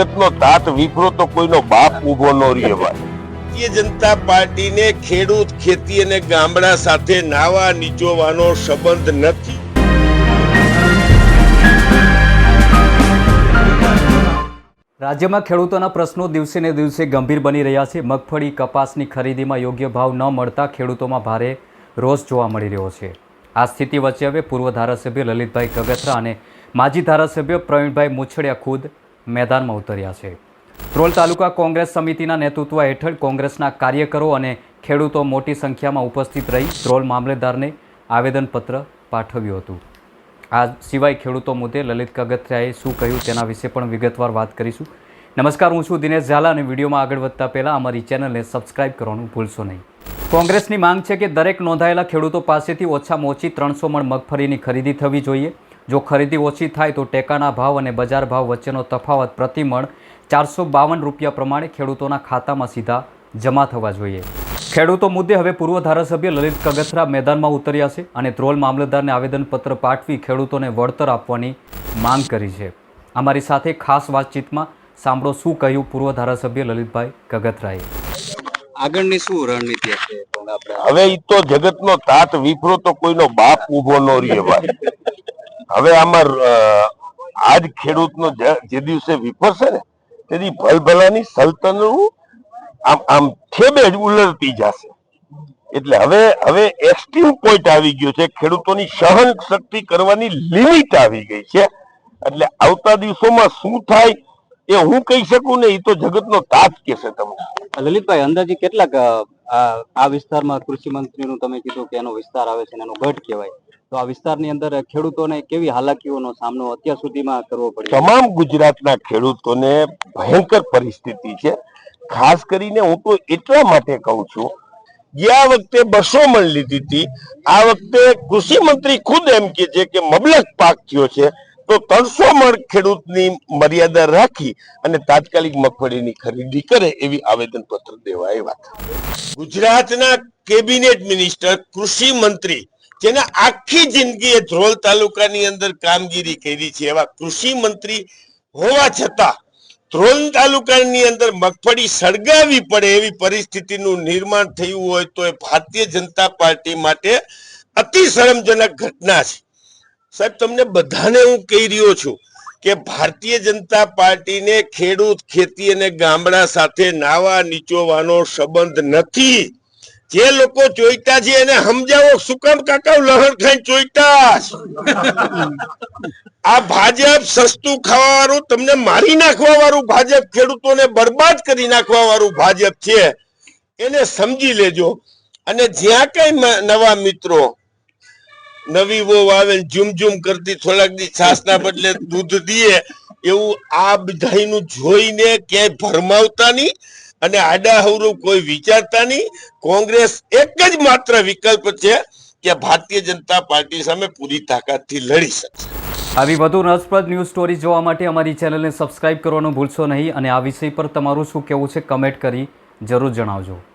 જગતનો તાત વિફરો તો કોઈનો બાપ ઊભો ન રહે ભાઈ. ભારતીય જનતા પાર્ટીને ખેડૂત ખેતી અને ગામડા સાથે નાવા નીચોવાનો સંબંધ નથી. રાજ્યમાં ખેડૂતોના પ્રશ્નો દિવસે ને દિવસે ગંભીર બની રહ્યા છે. મગફળી કપાસની ખરીદીમાં યોગ્ય ભાવ ન મળતા ખેડૂતોમાં ભારે રોષ જોવા મળી રહ્યો છે. આ સ્થિતિ વચ્ચે હવે પૂર્વ ધારાસભ્ય લલિતભાઈ કગથરા અને માજી ધારાસભ્ય પ્રવીણભાઈ મુછડિયા ખુદ મેદાનમાં ઉતર્યા છે. ત્રોલ તાલુકા કોંગ્રેસ સમિતિના નેતૃત્વ હેઠળ કોંગ્રેસના કાર્યકરો અને ખેડૂતો મોટી સંખ્યામાં ઉપસ્થિત રહી ત્રોલ મામલેદારને આવેદનપત્ર પાઠવ્યું હતું. આ સિવાય ખેડૂતો મુદ્દે લલિત કગથિયાએ શું કહ્યું તેના વિશે પણ વિગતવાર વાત કરીશું. નમસ્કાર, હું છું દિનેશ ઝાલા અને વિડીયોમાં આગળ વધતા પહેલાં અમારી ચેનલને સબસ્ક્રાઇબ કરવાનું ભૂલશો નહીં. કોંગ્રેસની માંગ છે કે દરેક નોંધાયેલા ખેડૂતો પાસેથી ઓછામાં ઓછી ત્રણસો મણ મગફળીની ખરીદી થવી જોઈએ. જો ખરીદી ઓછી થાય તો ટેકાના ભાવ અને બજાર ભાવ વચ્ચેનો તફાવત પ્રતિમણ ચારસો બાવન રૂપિયા પ્રમાણે ખેડૂતોના ખાતામાં સીધા જમા થવા જોઈએ. ખેડૂતો મુદ્દે હવે પૂર્વ ધારાસભ્ય લલિત કગથરા મેદાનમાં ઉતર્યા છે અને ત્રોલ મામલતદારને આવેદનપત્ર પાઠવી ખેડૂતોને વળતર આપવાની માંગ કરી છે. અમારી સાથે ખાસ વાતચીતમાં સાંભળો શું કહ્યું પૂર્વ ધારાસભ્ય લલિતભાઈ કગથરાએ. આગળની શું રણનીતિ હશે? હવે ઈ તો જગતનો તાત વિફરો તો કોઈનો બાપ ઊભો ન રહે ભાઈ. હવે આમાં આજ ખેડૂતનો જે દિવસે વિફરશે ને તેથી ભલભલાની સલ્તનનું આમ આમ ઠેબે જ ઉલરતી જશે. એટલે હવે હવે એક્સ્ટ્રીમ પોઈન્ટ આવી ગયો છે. ખેડૂતોની સહન શક્તિ કરવાની લિમિટ આવી ગઈ છે. એટલે આવતા દિવસોમાં શું થાય એ હું કહી શકું ને, એ તો જગતનો તાત કહેશે તમને. લલિતભાઈ, અંદાજે કેટલાક આ વિસ્તારમાં કૃષિ મંત્રીનું તમે કીધું કે એનો વિસ્તાર આવે છે એનો ગઢ કહેવાય. તો આ વિસ્તારની અંદર ખેડૂતોને કેવી હાલાકીઓનો સામનો અત્યાર સુધીમાં કરવો પડે તમામ ગુજરાતના ખેડૂતોને ભયંકર પરિસ્થિતિ છે. ખાસ કરીને હું તો એટલા માટે કહું છું, ગયા વખતે બસો મણ લીધી હતી. આ વખતે કૃષિ મંત્રી ખુદ એમ કે છે કે મબલક પાક થયો છે. તો ત્રણસો મણ ખેડૂતની મર્યાદા રાખી અને તાત્કાલિક મગફળીની ખરીદી કરે એવી આવેદન પત્ર દેવા એવા ગુજરાતના કેબિનેટ મિનિસ્ટર, કૃષિ મંત્રી, જેને આખી જિંદગીએ ધ્રોલ તાલુકાની અંદર કામગીરી કરી છે એવા કૃષિ મંત્રી હોવા છતાં ધ્રોલ તાલુકાની અંદર મગફળી સળગાવી પડે એવી પરિસ્થિતિનું નિર્માણ થયું હોય તો એ ભારતીય જનતા પાર્ટી માટે અતિ શરમજનક ઘટના છે. સાહેબ, તમને બધાને હું કહી રહ્યો છું કે ભારતીય જનતા પાર્ટીને ખેડૂત, ખેતી અને ગામડા સાથે નાવા નીચોવાનો સંબંધ નથી. જે લોકો જોઈતા છે એને સમજાવો, શું કાકા, લહણ ખાઈ જોઈતા આ ભાજપ સસ્તું ખાવા વાળું તમને મારી નાખવા વાળું ભાજપ ખેડૂતોને બરબાદ કરી નાખવા વાળું ભાજપ છે. એને સમજી લેજો. અને જ્યાં કઈ નવા મિત્રો નવી વહુ આવે ને ઝુમ ઝુમ કરતી થોડાક દી છાસના બદલે દૂધ દીએ, એવું આ બધાનું જોઈને ક્યાંય ભરમાવતા નહીં અને આડાહવરું કોઈ વિચારતા નહીં. કોંગ્રેસ એક જ માત્ર વિકલ્પ છે કે ભારતીય જનતા પાર્ટી સામે પૂરી તાકાતથી લડી શકશે. આવી વધુ રસપ્રદ ન્યૂઝ સ્ટોરી જોવા માટે અમારી ચેનલને સબસ્ક્રાઇબ કરવાનું ભૂલશો નહીં અને આ વિષય પર તમારું શું કહેવું છે કમેન્ટ કરી જરૂર જણાવજો.